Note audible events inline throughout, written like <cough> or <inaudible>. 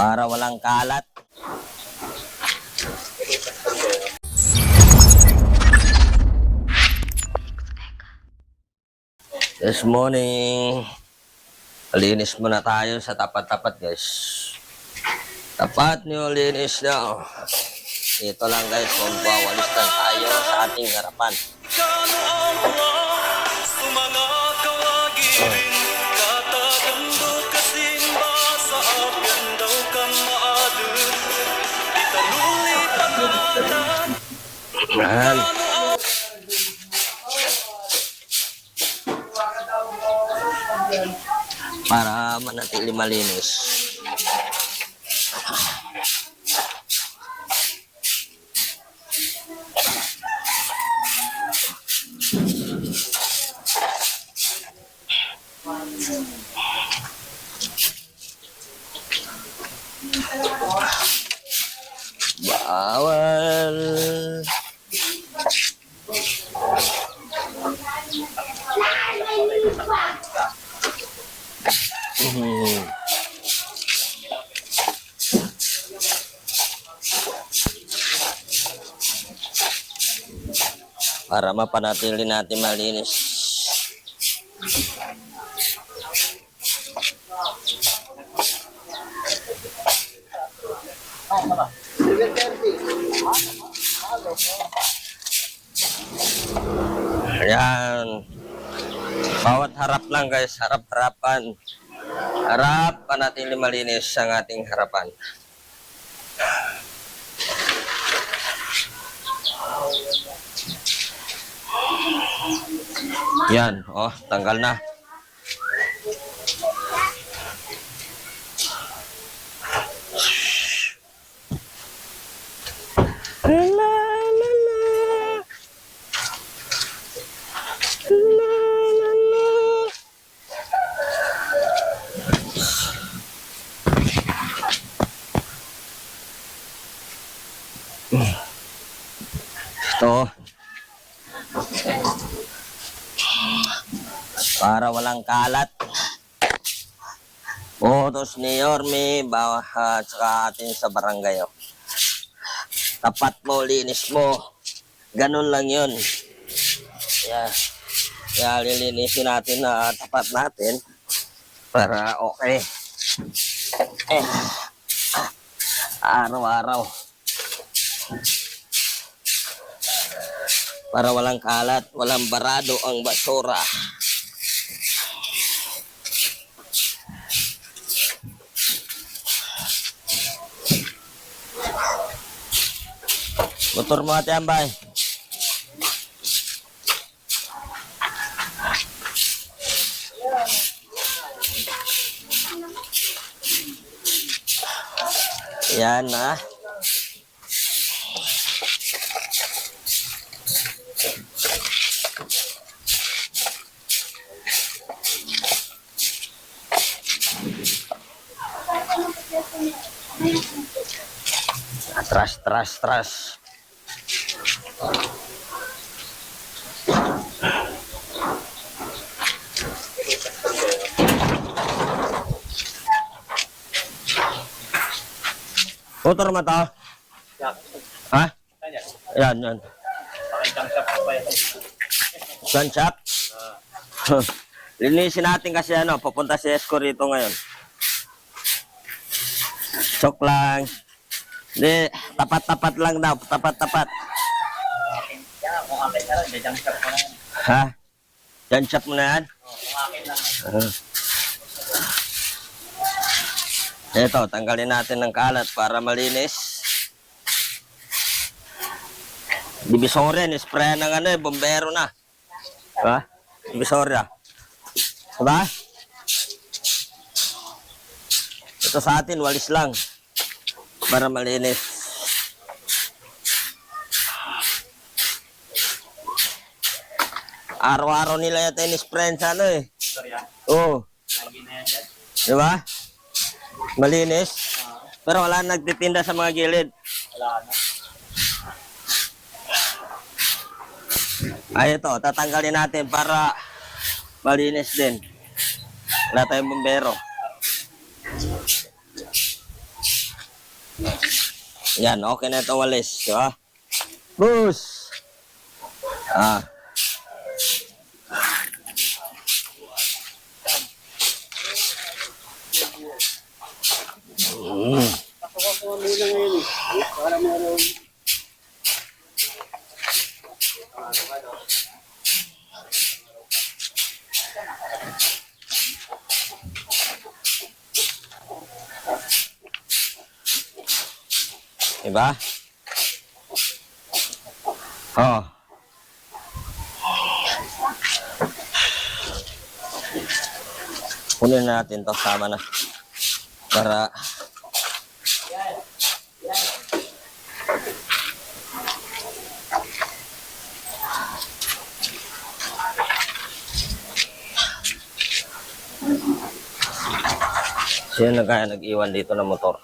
Para walang kalat. This morning, linis muna tayo sa tapat-tapat guys. Tapat niyo linis na. oh. Ito lang guys, kung wawalis lang tayo sa ating harapan. Yan. Para manatili malinis. Para mapanatili natin malinis. Ayan. Bawat harap lang guys, harap-harapan. Harap, panatili malinis ang ating harapan. Yan, oh, tanggal na. La, walang kalat. Utos ni Yorme, bawa at atin sa barangay. oh. Tapat mo, linis mo. Ganun lang yun. Kaya, kaya lilinisin natin na tapat natin para okay. Eh, araw-araw. Para walang kalat, walang barado ang basura. Motor mo ate ambay. Yan na. Atras, tras, tras. Motor mo to? Ha? Yan, yan. Gun shop? Linisin natin kasi ano, pupunta si Esco rito ngayon. Chok lang. Hindi, tapat-tapat lang daw, tapat-tapat. Ha? Gun shop mo na yan? Ah. Ito, tanggalin natin ng kalat para malinis. Divisoria, nisprayan ng ano eh, bombero na. Ha? Divisoria. Diba? Ito sa atin, walis lang. Para malinis. Araw-araw nila yung tennis friends ano eh. Oo. Di ba? Malinis. Pero wala nagtitinda sa mga gilid. Ay ito, tatanggalin natin para malinis din. Wala tayong bombero. Yan, okay na ito walis, di ba? Bus! Ah. Mm. Diba? Oh. Kunin natin to sama na. Para Na kaya nag-iwan dito ng motor?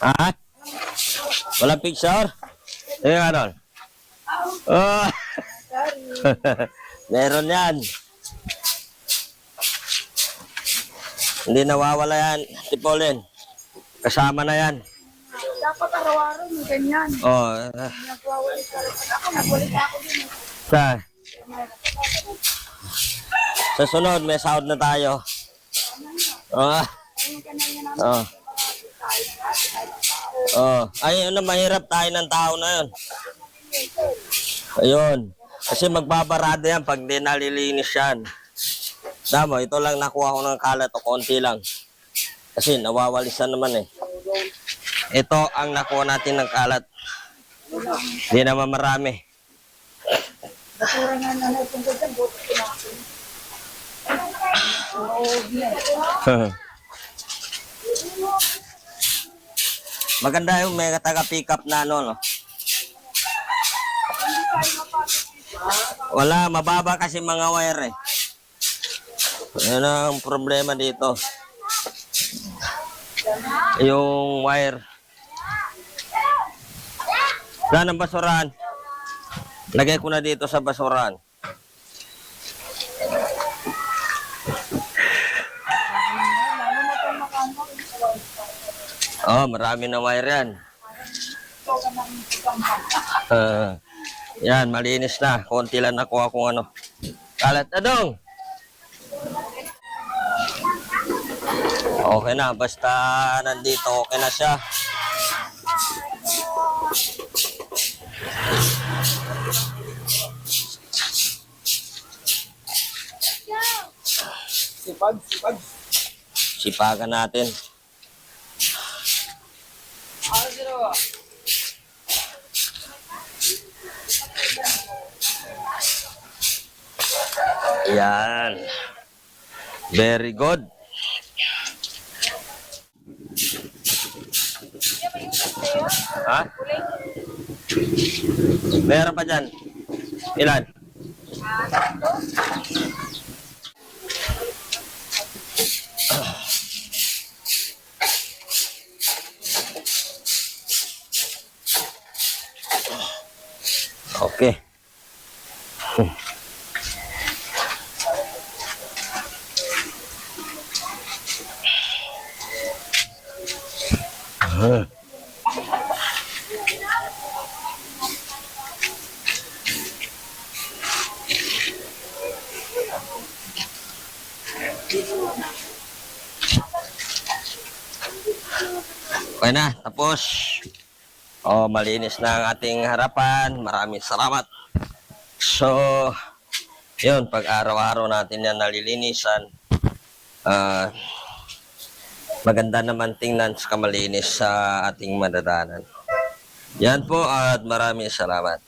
Ha? Walang picture? Eh, ano? Oh. <laughs> Meron yan. Hindi nawawala yan, Tipolin. Kasama na yan. Dapat araw-araw may ganyan. Oh, Nagwawalik ka rin. Ako, nagwalik ako din. sa, sa sunod, may sahod na tayo. Oh, Ayun ka na yan oh. Oh, ay, ano, mahirap tayo ng tao na yun. Ayun. Kasi magbabarado yan pag di nalilinis yan. Tama, ito lang nakuha ko ng kalat o konti lang. Kasi nawawalisan naman eh. Ito ang nakuha natin ng kalat. Hindi naman marami. Basura nga na nagtungkol dyan. Oo, yan. <laughs> Maganda yung may taga pick up na ano, no? Wala, mababa kasi mga wire eh. Yan ang problema dito. Yung wire. Saan ang basurahan? Lagay ko na dito sa basurahan. Lalo na itong makano. Oh, marami na wire yan. Ah, yan, malinis na. Konti lang nakuha kung ano. Kalat na dong. Okay na, basta nandito, okay na siya. Sipag, sipag. Sipagan natin. Yan. Very good. Ha? Meron pa dyan. Ilan? Okay. Ah. Okay na, tapos. Oh, malinis na ang ating harapan. Maraming salamat. So, yun, pag araw-araw natin yan nalilinisan, ah, maganda naman tingnan sa kamalinis sa ating madadaanan. Yan po at maraming salamat.